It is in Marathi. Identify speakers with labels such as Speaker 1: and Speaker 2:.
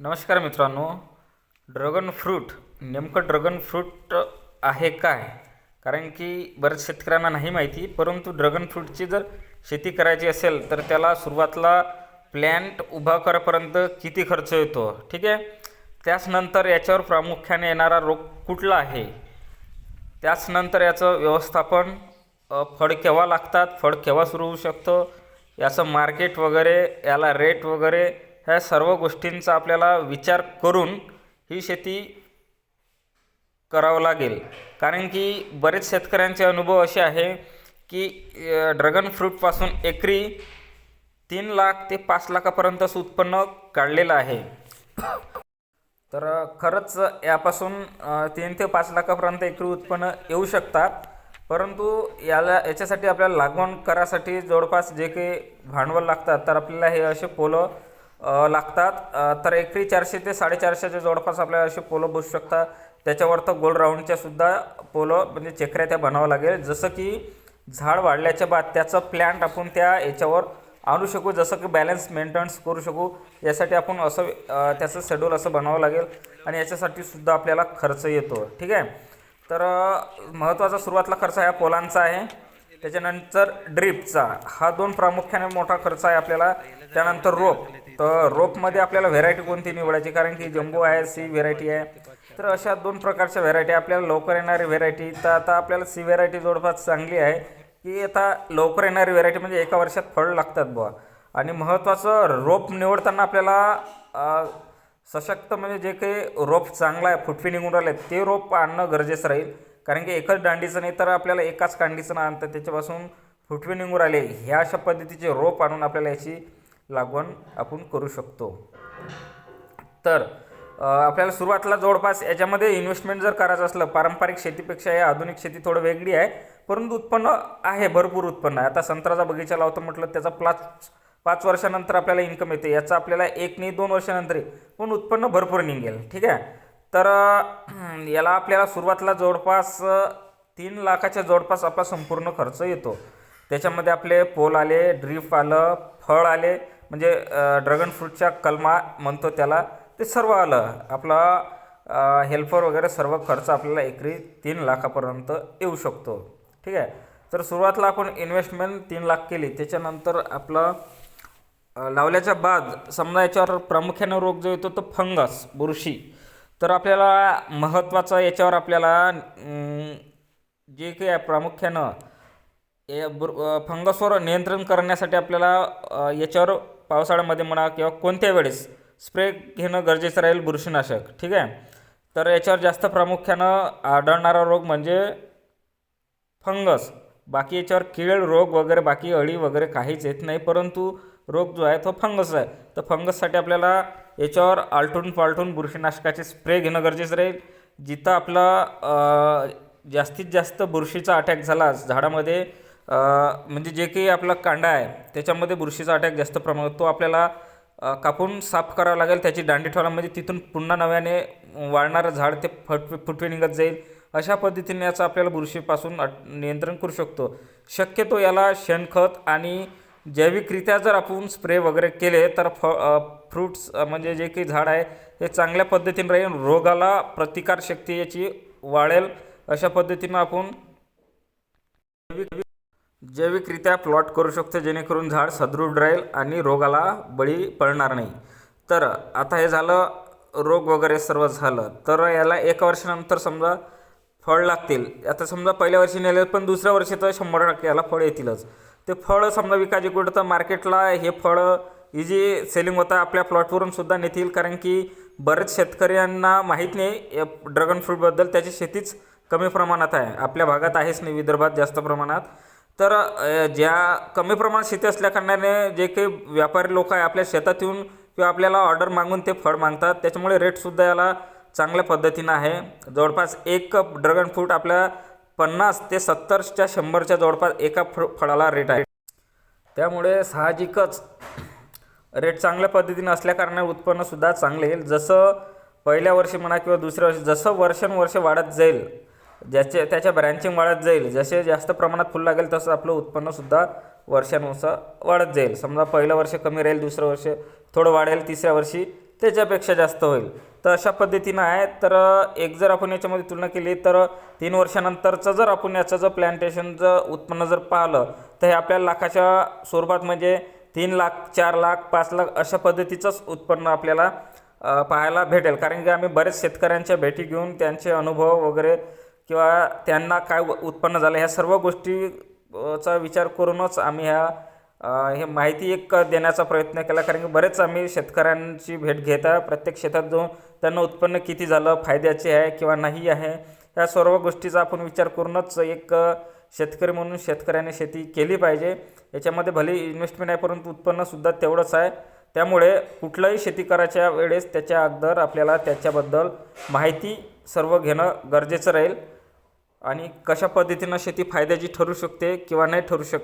Speaker 1: नमस्कार मित्रांनो ड्रॅगन फ्रूट नेमकं ड्रॅगन फ्रूट आहे काय? कारण की बऱ्याच शेतकऱ्यांना नाही माहिती परंतु ड्रॅगन फ्रूटची जर शेती करायची असेल तर त्याला सुरुवातीला प्लॅन्ट उभा करापर्यंत किती खर्च येतो? ठीक आहे? त्याचनंतर याच्यावर प्रामुख्याने येणारा रोग कुठला आहे? त्याचनंतर याचं व्यवस्थापन फळ केव्हा लागतात? फळ केव्हा सुरू होऊ शकतं? याचं मार्केट वगैरे याला रेट वगैरे ह्या सर्व गोष्टींचा आपल्याला विचार करून ही शेती करावं लागेल. कारण की बरेच शेतकऱ्यांचे अनुभव असे आहे की ड्रॅगन फ्रूटपासून एकरी तीन लाख ते पाच लाखापर्यंतच उत्पन्न काढलेलं आहे. तर खरंच यापासून तीन ते पाच लाखापर्यंत एकरी उत्पन्न येऊ शकतात. परंतु याला याच्यासाठी आपल्याला लागवण करासाठी जवळपास जे काही भांडवल लागतात तर आपल्याला हे असे पोलं लागतात. तर एकरी चारशे ते साडेचारशेच्या जवळपास आपल्याला असे पोलं बसू शकतात. त्याच्यावर तर गोल राऊंडच्या सुद्धा पोलं म्हणजे चेकऱ्या त्या बनावं लागेल. जसं की झाड वाढल्याच्या बाद त्याचं प्लॅन्ट आपण त्या याच्यावर आणू शकू. जसं की बॅलन्स मेंटेनन्स करू शकू. यासाठी आपण असं त्याचं शेड्यूल असं बनावं लागेल. आणि याच्यासाठी सुद्धा आपल्याला खर्च येतो. ठीक आहे? तर महत्त्वाचा सुरुवातला खर्च हा पोलांचा आहे. त्याच्यानंतर ड्रीपचा. हा दोन प्रामुख्याने मोठा खर्च आहे आपल्याला. त्यानंतर रोप. तर रोपमध्ये आपल्याला व्हेरायटी कोणती निवडायची? कारण की जम्बो आहे सी व्हेरायटी आहे. तर अशा दोन प्रकारच्या व्हेरायटी आपल्याला लवकर येणारी व्हेरायटी तर आता आपल्याला सी व्हेरायटी जवळपास चांगली आहे. की आता लवकर येणारी व्हेरायटी म्हणजे एका वर्षात फळ लागतात बुवा. आणि महत्त्वाचं रोप निवडताना आपल्याला सशक्त म्हणजे जे काही रोप चांगला आहे फुटवी निघून राहिले ते रोप आणणं गरजेचं राहील. कारण की एकच दांडीचं नाही तर आपल्याला एकाच कांडीचं ना आणतं त्याच्यापासून फुटवे निघून राहिले. ह्या अशा पद्धतीचे रोप आणून आपल्याला याची लागवण आपण करू शकतो. तर आपल्याला सुरुवातीला जवळपास याच्यामध्ये इन्व्हेस्टमेंट जर करायचं असलं पारंपरिक शेतीपेक्षा हे आधुनिक शेती थोडं वेगळी आहे परंतु उत्पन्न आहे भरपूर उत्पन्न आहे. आता संत्र्याचा बगीचा लावतो म्हटलं त्याचा पाच पाच वर्षानंतर आपल्याला इन्कम येते. याचा आपल्याला एक नाही दोन वर्षानंतर पण उत्पन्न भरपूर निघेल ठीक आहे? तर याला आपल्याला सुरुवातीला जवळपास तीन लाखाच्या जवळपास आपला संपूर्ण खर्च येतो. त्याच्यामध्ये आपले पोल आले ड्रीप आलं फळ आले म्हणजे ड्रॅगन फ्रूटच्या कलमा म्हणतो त्याला ते सर्व आलं. आपला हेल्पर वगैरे सर्व खर्च आपल्याला एकरी तीन लाखापर्यंत येऊ शकतो. ठीक आहे? तर सुरुवातीला आपण इन्व्हेस्टमेंट तीन लाख केली. त्याच्यानंतर आपलं लावल्याच्या बाद समजा याच्यावर प्रामुख्याने रोग जो येतो तो फंगस बुरशी. तर आपल्याला महत्त्वाचं याच्यावर आपल्याला जे काही आहे प्रामुख्यानं बुर फंगसवर नियंत्रण करण्यासाठी आपल्याला याच्यावर पावसाळ्यामध्ये म्हणा किंवा कोणत्या वेळेस स्प्रे घेणं गरजेचं राहील बुरशीनाशक ठीक आहे? तर याच्यावर जास्त प्रामुख्यानं आढळणारा रोग म्हणजे फंगस. बाकी याच्यावर कीळ रोग वगैरे बाकी अळी वगैरे काहीच येत नाही परंतु रोग जो आहे तो फंगस आहे. तर फंगससाठी आपल्याला याच्यावर आलटून पालटून बुरशीनाशकाचे स्प्रे घेणं गरजेचं राहील. जिथं आपला जास्तीत जास्त बुरशीचा अटॅक झाला झाडामध्ये म्हणजे जे काही आपला कांडा आहे त्याच्यामध्ये बुरशीचा अटॅक जास्त प्रमाणात तो आपल्याला कापून साफ करावं लागेल त्याची दांडी ठेवायला म्हणजे तिथून पुन्हा नव्याने वाढणारं झाड ते फट फुटवे निघत जाईल. अशा पद्धतीने याचं आपल्याला बुरशीपासून अट नियंत्रण करू शकतो. शक्यतो याला शेणखत आणि जैविकरित्या जर आपण स्प्रे वगैरे केले तर फ फ्रूट्स म्हणजे जे काही झाड आहे हे चांगल्या पद्धतीने राहील रोगाला प्रतिकारशक्ती याची वाढेल. अशा पद्धतीनं आपण जैविक जैविकरित्या प्लॉट करू शकतो जेणेकरून झाड सदृढ राहील आणि रोगाला बळी पडणार नाही. तर आता हे झालं रोग वगैरे सर्व झालं. तर याला एका वर्षानंतर समजा फळ लागतील. आता समजा पहिल्या वर्षी नेले पण दुसऱ्या वर्षी तर शंभर टक्के याला फळ येतीलच. ते फळ समजा विकायचे कुठं तर मार्केटला हे फळ इजी सेलिंग होतं आपल्या प्लॉटवरून सुद्धा नेतील. कारण की बरेच शेतकऱ्यांना माहीत नाही ड्रॅगन फ्रूटबद्दल त्याची शेतीच कमी प्रमाणात आहे. आपल्या भागात आहेच नाही विदर्भात जास्त प्रमाणात. तर ज्या कमी प्रमाणात शेती असल्याकारणाने जे काही व्यापारी लोक आहे आपल्या शेतात येऊन किंवा आपल्याला ऑर्डर मागून ते फळ मागतात त्याच्यामुळे रेटसुद्धा याला चांगल्या पद्धतीनं आहे. जवळपास एक ड्रॅगन फ्रूट आपल्या पन्नास ते सत्तरच्या शंभरच्या जवळपास एका फ्र फळाला रेट आहे. त्यामुळे साहजिकच रेट चांगल्या पद्धतीनं असल्याकारणाने उत्पन्नसुद्धा चांगलं येईल. जसं पहिल्या वर्षी म्हणा किंवा दुसऱ्या वर्षी जसं वर्षानुवर्ष वाढत जाईल ज्याचे त्याच्या ब्रँचिंग वाढत जाईल. जसे जास्त प्रमाणात फुल लागेल तसं आपलं उत्पन्नसुद्धा वर्षानुसार वाढत जाईल. समजा पहिलं वर्ष कमी राहील दुसरं वर्ष थोडं वाढेल तिसऱ्या वर्षी त्याच्यापेक्षा जास्त होईल. तर अशा पद्धतीनं आहे. तर एक जर आपण याच्यामध्ये तुलना केली तर तीन वर्षानंतरचं जर आपण याचं जर प्लॅन्टेशनचं उत्पन्न जर पाहिलं तर हे आपल्याला लाखाच्या स्वरूपात म्हणजे तीन लाख चार लाख पाच लाख अशा पद्धतीचंच उत्पन्न आपल्याला पाहायला भेटेल. कारण की आम्ही बरेच शेतकऱ्यांच्या भेटी घेऊन त्यांचे अनुभव वगैरे किंवा त्यांना काय उत्पन्न झालं ह्या सर्व गोष्टीचा विचार करूनच आम्ही ह्या हे माहिती एक देण्याचा प्रयत्न केला. कारण की बरेच आम्ही शेतकऱ्यांची भेट घेत. आहे प्रत्येक शेतात जाऊन त्यांना उत्पन्न किती झालं फायद्याचे आहे किंवा नाही आहे ह्या सर्व गोष्टीचा आपण विचार करूनच एक शेतकरी म्हणून शेतकऱ्याने शेती केली पाहिजे. याच्यामध्ये भले इन्व्हेस्टमेंट आहे परंतु उत्पन्नसुद्धा तेवढंच आहे. त्यामुळे कुठलंही शेती करायच्या वेळेस त्याच्या अगोदर आपल्याला त्याच्याबद्दल माहिती सर्व घेणं गरजेचं राहील. आणि कशा पद्धतीनं शेती फायद्याची ठरू शकते किंवा नाही ठरू शकत?